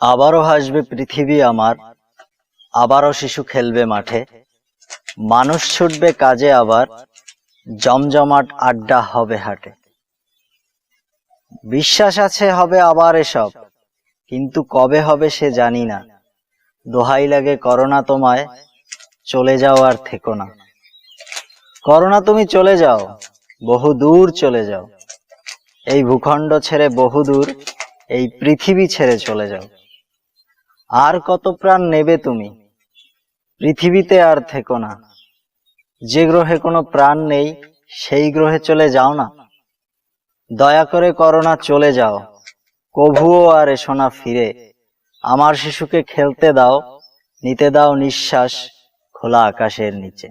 আবারও হাসবে পৃথিবী আমার, আবারও শিশু খেলবে মাঠে। মানুষ ছুটবে কাজে আবার, জমজমাট আড্ডা হবে হাটে। বিশ্বাস আছে হবে আবার এসব, কিন্তু কবে হবে সে জানি না। দোহাই লাগে করোনা তোমায়, চলে যাও আর থেকো না। করোনা তুমি চলে যাও, বহু দূর চলে যাও। এই ভূখণ্ড ছেড়ে বহু দূর, এই পৃথিবী ছেড়ে চলে যাও। আর কত প্রাণ নেবে তুমি? পৃথিবীতে আর থেকো না। যে গ্রহে কোনো প্রাণ নেই, সেই গ্রহে চলে যাও না। দয়া করে করোনা চলে যাও। কভুও আর এসো না ফিরে। আমার শিশুকে খেলতে দাও, নিতে দাও নিঃশ্বাস খোলা আকাশের নিচে।